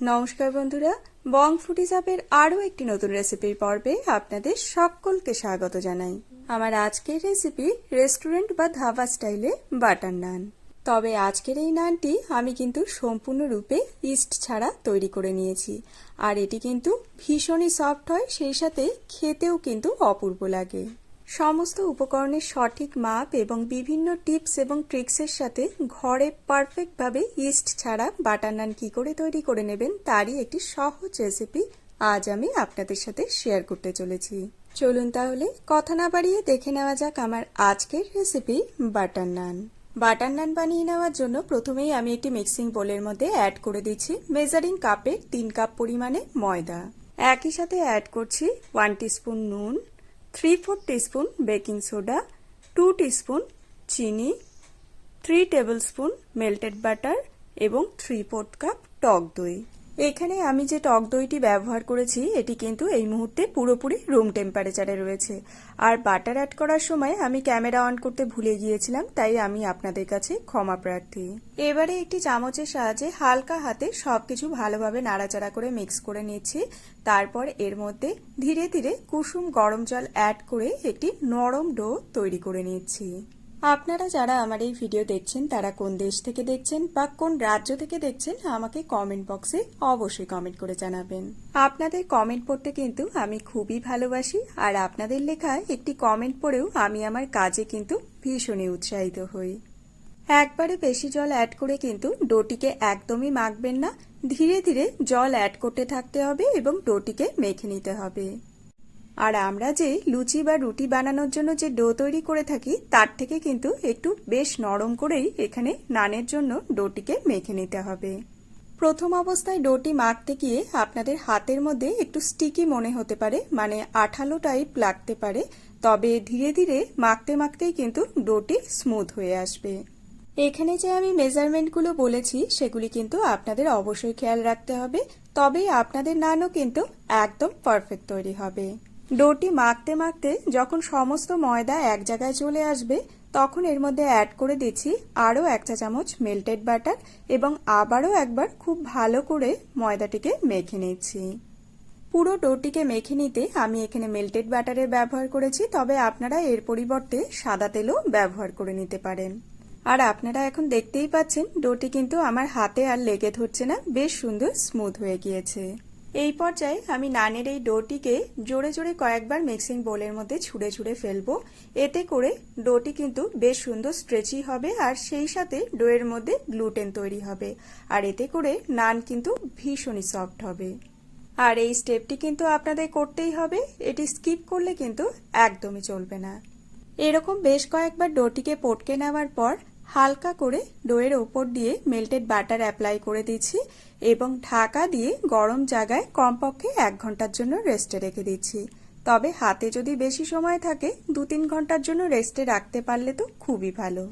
নমস্কার বন্ধুরা, বং ফুটি চাপের আরও একটি নতুন রেসিপির পর্বে আপনাদের সকলকে স্বাগত জানাই। আমার আজকের রেসিপি রেস্টুরেন্ট বা ধাবা স্টাইলে বাটার নান। তবে আজকের এই নানটি আমি কিন্তু সম্পূর্ণরূপে ইস্ট ছাড়া তৈরি করে নিয়েছি। আর এটি কিন্তু ভীষণই সফট হয়, সেই সাথে খেতেও কিন্তু অপূর্ব লাগে। সমস্ত উপকরণের সঠিক মাপ এবং বিভিন্ন টিপস এবং ট্রিক্সের সাথে ঘরে পারফেক্টভাবে ইস্ট ছাড়া বাটার নান কী করে তৈরি করে নেবেন তারই একটি সহজ রেসিপি আজ আমি আপনাদের সাথে শেয়ার করতে চলেছি। চলুন তাহলে কথা না বাড়িয়ে দেখে নেওয়া যাক আমার আজকের recipe butter naan. Butter naan বানিয়ে নেওয়ার জন্য প্রথমেই আমি একটি মিক্সিং বোলের মধ্যে অ্যাড করে দিচ্ছি মেজারিং কাপের তিন কাপ পরিমাণে ময়দা। একই সাথে অ্যাড করছি ওয়ান টিস্পুন নুন three four teaspoon baking soda two teaspoon চিনি three tablespoon melted butter এবং থ্রি ফোর্থ কাপ টক দই। এখানে আমি যে টক দইটি ব্যবহার করেছি, এটি কিন্তু এই মুহূর্তে পুরোপুরি রুম টেম্পারেচারে রয়েছে। আর বাটার অ্যাড করার সময় আমি ক্যামেরা অন করতে ভুলে গিয়েছিলাম, তাই আমি আপনাদের কাছে ক্ষমা প্রার্থী। এবারে একটি চামচের সাহায্যে হালকা হাতে সবকিছু ভালোভাবে নাড়াচাড়া করে মিক্স করে নিচ্ছি। তারপর এর মধ্যে ধীরে ধীরে কুসুম গরম জল অ্যাড করে একটি নরম ডো তৈরি করে নিচ্ছি। আপনারা যারা আমার এই ভিডিও দেখছেন, তারা কোন দেশ থেকে দেখছেন বা কোন রাজ্য থেকে দেখছেন, আমাকে কমেন্ট বক্সে অবশ্যই কমেন্ট করে জানাবেন। আপনাদের কমেন্ট পড়তে কিন্তু আমি খুবই ভালোবাসি, আর আপনাদের লেখা একটি কমেন্ট পড়েও আমি আমার কাজে কিন্তু ভীষণই উৎসাহিত হই। একবারে বেশি জল অ্যাড করে কিন্তু ডোটিকে একদমই মাখবেন না, ধীরে ধীরে জল অ্যাড করতে থাকতে হবে এবং ডোটিকে মেখে নিতে হবে। আর আমরা যে লুচি বা রুটি বানানোর জন্য যে ডো তৈরি করে থাকি, তার থেকে কিন্তু একটু বেশ নরম করেই এখানে নানের জন্য ডোটিকে মেখে নিতে হবে। প্রথম অবস্থায় ডোটি মাখতে গিয়ে আপনাদের হাতের মধ্যে একটু স্টিকি মনে হতে পারে মানে আঠালো টাইপ লাগতে পারে, তবে ধীরে ধীরে মাখতে মাখতেই কিন্তু ডোটি স্মুথ হয়ে আসবে। এখানে যে আমি মেজারমেন্টগুলো বলেছি, সেগুলি কিন্তু আপনাদের অবশ্যই খেয়াল রাখতে হবে তবেই আপনাদের নানও কিন্তু একদম পারফেক্ট তৈরি হবে। ডোটি মাখতে মাখতে যখন সমস্ত ময়দা এক জায়গায় চলে আসবে, তখন এর মধ্যে অ্যাড করে দিচ্ছি আরও এক চা চামচ মেল্টেড বাটার এবং আবারও একবার খুব ভালো করে ময়দাটিকে মেখে নিচ্ছি। পুরো ডোটিকে মেখে নিতে আমি এখানে মেল্টেড বাটারের ব্যবহার করেছি, তবে আপনারা এর পরিবর্তে সাদা তেলও ব্যবহার করে নিতে পারেন। আর আপনারা এখন দেখতেই পাচ্ছেন ডোটি কিন্তু আমার হাতে আর লেগে ধরছে না, বেশ সুন্দর স্মুথ হয়ে গিয়েছে। এই পর্যায়ে আমি নানের এই ডোটিকে জোরে জোরে কয়েকবার মিক্সিং বোলের মধ্যে ছুঁড়ে ছুঁড়ে ফেলব। এতে করে ডোটি কিন্তু বেশ সুন্দর স্ট্রেচি হবে আর সেই সাথে ডোয়ের মধ্যে গ্লুটেন তৈরি হবে। আর এতে করে নান কিন্তু ভীষণই সফট হবে। আর এই স্টেপটি কিন্তু আপনাদের করতেই হবে। এটি স্কিপ করলে কিন্তু একদমই চলবে না। এরকম বেশ কয়েকবার ডোটিকে পটকে নেওয়ার পর হালকা করে ডোয়ের ওপর দিয়ে মেল্টেড বাটার অ্যাপ্লাই করে দিচ্ছি এবং ঢাকা দিয়ে গরম জায়গায় কমপক্ষে এক ঘণ্টার জন্য রেস্টে রেখে দিচ্ছি। তবে হাতে যদি বেশি সময় থাকে দু তিন ঘণ্টার জন্য রেস্টে রাখতে পারলে তো খুবই ভালো।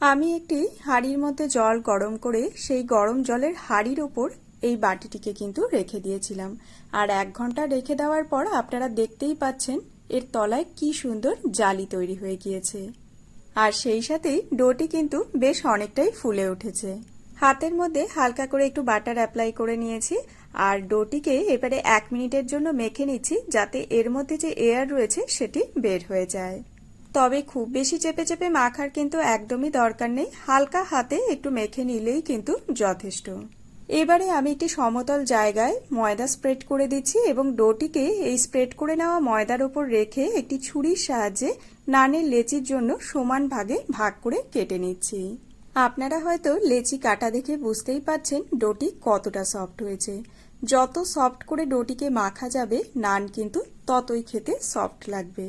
আমি একটি হাঁড়ির মধ্যে জল গরম করে সেই গরম জলের হাঁড়ির ওপর এই বাটিটিকে কিন্তু রেখে দিয়েছিলাম। আর এক ঘণ্টা রেখে দেওয়ার পর আপনারা দেখতেই পাচ্ছেন, এর তলায় কি সুন্দর জালি তৈরি হয়ে গিয়েছে। আর সেই সাথেই ডোটি কিন্তু বেশ অনেকটাই ফুলে উঠেছে। হাতের মধ্যে হালকা করে একটু বাটার অ্যাপ্লাই করে নিয়েছি, আর ডোটিকে এবারে এক মিনিটের জন্য মেখে নিচ্ছি যাতে এর মধ্যে যে এয়ার রয়েছে সেটি বের হয়ে যায়। তবে খুব বেশি চেপে চেপে মাখার কিন্তু একদমই দরকার নেই, হালকা হাতে একটু মেখে নিলেই কিন্তু যথেষ্ট। এবারে আমি একটি সমতল জায়গায় ময়দা স্প্রেড করে দিচ্ছি এবং ডোটিকে এই স্প্রেড করে নেওয়া ময়দার ওপর রেখে একটি ছুরির সাহায্যে নানের লেচির জন্য সমান ভাগে ভাগ করে কেটে নিচ্ছি। আপনারা হয়তো লেচি কাটা দেখে বুঝতেই পারছেন ডোটি কতটা সফট হয়েছে। যত সফট করে ডোটিকে মাখা যাবে, নান কিন্তু ততই খেতে সফট লাগবে।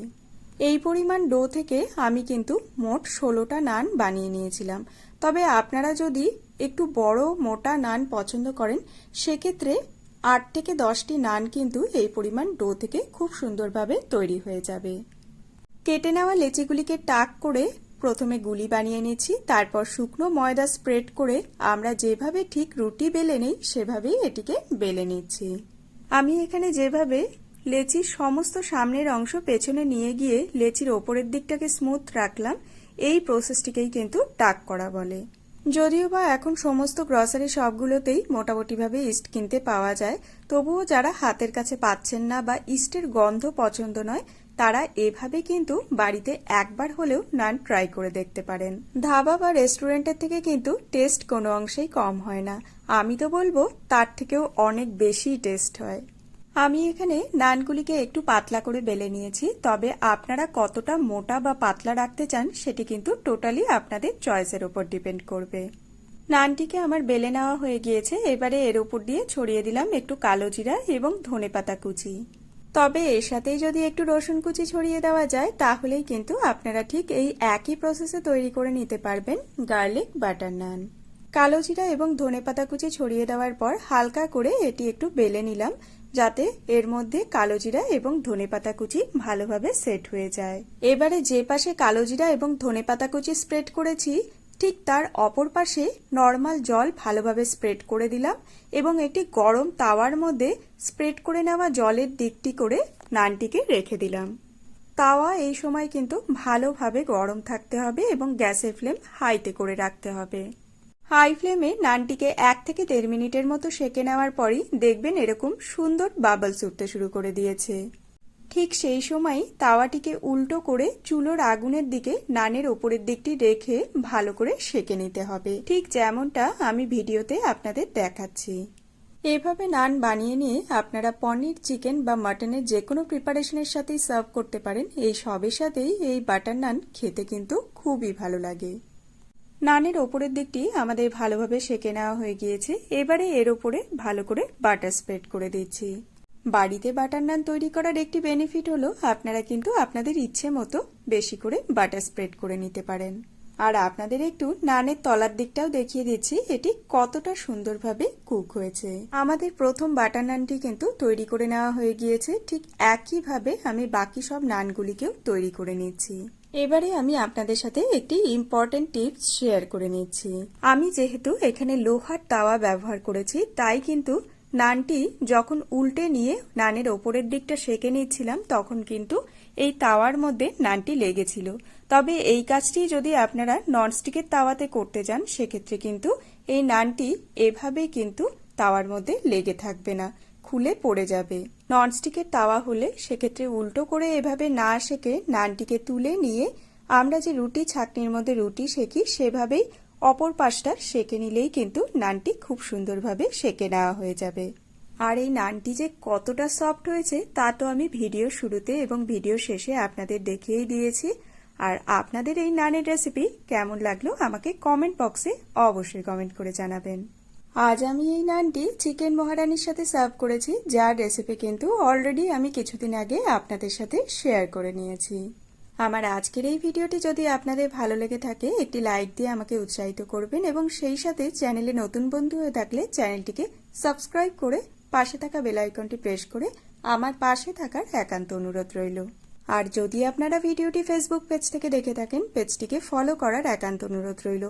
এই পরিমাণ ডো থেকে আমি কিন্তু মোট ষোলোটা নান বানিয়ে নিয়েছিলাম। তবে আপনারা যদি একটু বড়, মোটা নান পছন্দ করেন, সেক্ষেত্রে আট থেকে দশটি নান কিন্তু এই পরিমাণ ডো থেকে খুব সুন্দরভাবে তৈরি হয়ে যাবে। কেটে নেওয়া লেচিগুলিকে টাক করে প্রথমে গুলি বানিয়ে নিচ্ছি, তারপর শুকনো ময়দা স্প্রেড করে আমরা যেভাবে ঠিক রুটি বেলে নেই, সেভাবেই এটিকে বেলে নিচ্ছি। আমি এখানে যেভাবে লেচির সমস্ত সামনের অংশ পেছনে নিয়ে গিয়ে লেচির ওপরের দিকটাকে স্মুথ রাখলাম, এই প্রসেসটিকেই কিন্তু টাক করা বলে। যদিও বা এখন সমস্ত গ্রসারি শপগুলোতেই মোটামুটিভাবে ইস্ট কিনতে পাওয়া যায়, তবুও যারা হাতের কাছে পাচ্ছেন না বা ইস্টের গন্ধ পছন্দ নয়, তারা এভাবে কিন্তু বাড়িতে একবার হলেও নান ট্রাই করে দেখতে পারেন। ধাবা বা রেস্টুরেন্টের থেকে কিন্তু টেস্ট কোনো অংশেই কম হয় না। আমি তো বলব, তার থেকেও অনেক বেশি টেস্ট হয়। আমি এখানে নানগুলিকে একটু পাতলা করে বেলে নিয়েছি, তবে আপনারা কতটা মোটা বা পাতলা রাখতে চান সেটি কিন্তু টোটালি আপনাদের চয়েসের ওপর ডিপেন্ড করবে। নানটিকে আমার বেলে নেওয়া হয়ে গিয়েছে, এবারে এর উপর দিয়ে ছড়িয়ে দিলাম একটু কালো জিরা এবং ধনেপাতা কুচি। তবে এর সাথেই যদি একটু রসুন কুচি ছড়িয়ে দেওয়া যায়, তাহলেই কিন্তু আপনারা ঠিক এই একই প্রসেসে তৈরি করে নিতে পারবেন গার্লিক বাটার নান কালো জিরা এবং ধনেপাতা কুচি ছড়িয়ে দেওয়ার পর হালকা করে এটি একটু বেলে নিলাম যাতে এর মধ্যে কালো জিরা এবং ধনেপাতা কুচি ভালোভাবে সেট হয়ে যায়। এবারে যে পাশে কালো জিরা এবং ধনেপাতা কুচি স্প্রেড করেছি, ঠিক তার অপর পাশে নর্মাল জল ভালোভাবে স্প্রেড করে দিলাম এবং একটি গরম তাওয়ার মধ্যে স্প্রেড করে নেওয়া জলের দিকটি করে নানটিকে রেখে দিলাম। তাওয়া এই সময় কিন্তু ভালোভাবে গরম থাকতে হবে এবং গ্যাসের ফ্লেম হাইতে করে রাখতে হবে। হাই ফ্লেমে নানটিকে এক থেকে দেড় মিনিটের মতো সেকে নেওয়ার পরই দেখবেন এরকম সুন্দর বাবলস উঠতে শুরু করে দিয়েছে। ঠিক সেই সময় তাওয়াটিকে উল্টো করে চুলোর আগুনের দিকে নানের ওপরের দিকটি রেখে ভালো করে সেকে নিতে হবে। ঠিক যেমনটা আমি ভিডিওতে আপনাদের দেখাচ্ছি। এভাবে নান বানিয়ে নিয়ে আপনারা পনির, চিকেন বা মাটনের যে কোনো প্রিপারেশনের সাথেই সার্ভ করতে পারেন। এই সবের সাথেই এই বাটার নান খেতে কিন্তু খুবই ভালো লাগে। নানের ওপরের দিকটি আমাদের ভালোভাবে সেকে নেওয়া হয়ে গিয়েছে। এবারে এর ওপরে ভালো করে বাটার স্প্রেড করে দিচ্ছি। বাড়িতে বাটার নান তৈরি করার একটি বেনিফিট হলো, আপনারা কিন্তু আপনাদের ইচ্ছে মতো বেশি করে বাটার স্প্রেড করে নিতে পারেন। আর আপনাদের একটু নানের তলার দিকটাও দেখিয়ে দিচ্ছি, এটি কতটা সুন্দরভাবে কুক হয়েছে। আমাদের প্রথম বাটার নানটি কিন্তু তৈরি করে নেওয়া হয়ে গিয়েছে, ঠিক একইভাবে আমি বাকি সব নানগুলিকেও তৈরি করে নিচ্ছি। এবারে আমি আপনাদের সাথে একটি ইম্পর্টেন্ট টিপস শেয়ার করে নিচ্ছি। আমি যেহেতু এখানে লোহার তাওয়া ব্যবহার করেছি, তাই কিন্তু নানটি যখন উল্টে নিয়ে নানের ওপরের দিকটা সেকে নিচ্ছিলাম, তখন কিন্তু এই তাওয়ার মধ্যে নানটি লেগেছিল। তবে এই কাজটি যদি আপনারা ননস্টিকের তাওয়াতে করতে যান সেক্ষেত্রে কিন্তু এই নানটি এভাবেই কিন্তু তাওয়ার মধ্যে লেগে থাকবে না, খুলে পড়ে যাবে। ননস্টিকের তাওয়া হলে সেক্ষেত্রে উল্টো করে এভাবে না সেকে নানটিকে তুলে নিয়ে আমরা যে রুটি ছাকনির মধ্যে রুটি সেকি সেভাবেই অপর পাশটা সেকে নিলেই কিন্তু নানটি খুব সুন্দরভাবে সেকে নেওয়া হয়ে যাবে। আর এই নানটি যে কতটা সফট হয়েছে তা তো আমি ভিডিও শুরুতে এবং ভিডিও শেষে আপনাদের দেখিয়েই দিয়েছি। আর আপনাদের এই নানের রেসিপি কেমন লাগল আমাকে কমেন্ট বক্সে অবশ্যই কমেন্ট করে জানাবেন। আজ আমি এই নানটি চিকেন মহারানির সাথে সার্ভ করেছি, যার রেসিপি কিন্তু অলরেডি আমি কিছুদিন আগে আপনাদের সাথে শেয়ার করে নিয়েছি। আমার আজকের এই ভিডিওটি যদি আপনাদের ভালো লেগে থাকে, একটি লাইক দিয়ে আমাকে উৎসাহিত করবেন এবং সেই সাথে চ্যানেলে নতুন বন্ধু হয়ে থাকলে চ্যানেলটিকে সাবস্ক্রাইব করে পাশে থাকা বেল আইকনটি প্রেস করে আমার পাশে থাকার একান্ত অনুরোধ রইল। আর যদি আপনারা ভিডিওটি ফেসবুক পেজ থেকে দেখে থাকেন পেজটিকে ফলো করার একান্ত অনুরোধ রইল।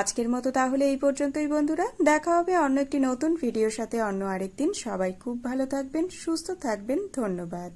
আজকের মতো তাহলে এই পর্যন্তই বন্ধুরা। দেখা হবে অন্য একটি নতুন ভিডিওর সাথে অন্য আরেকদিন। সবাই খুব ভালো থাকবেন, সুস্থ থাকবেন। ধন্যবাদ।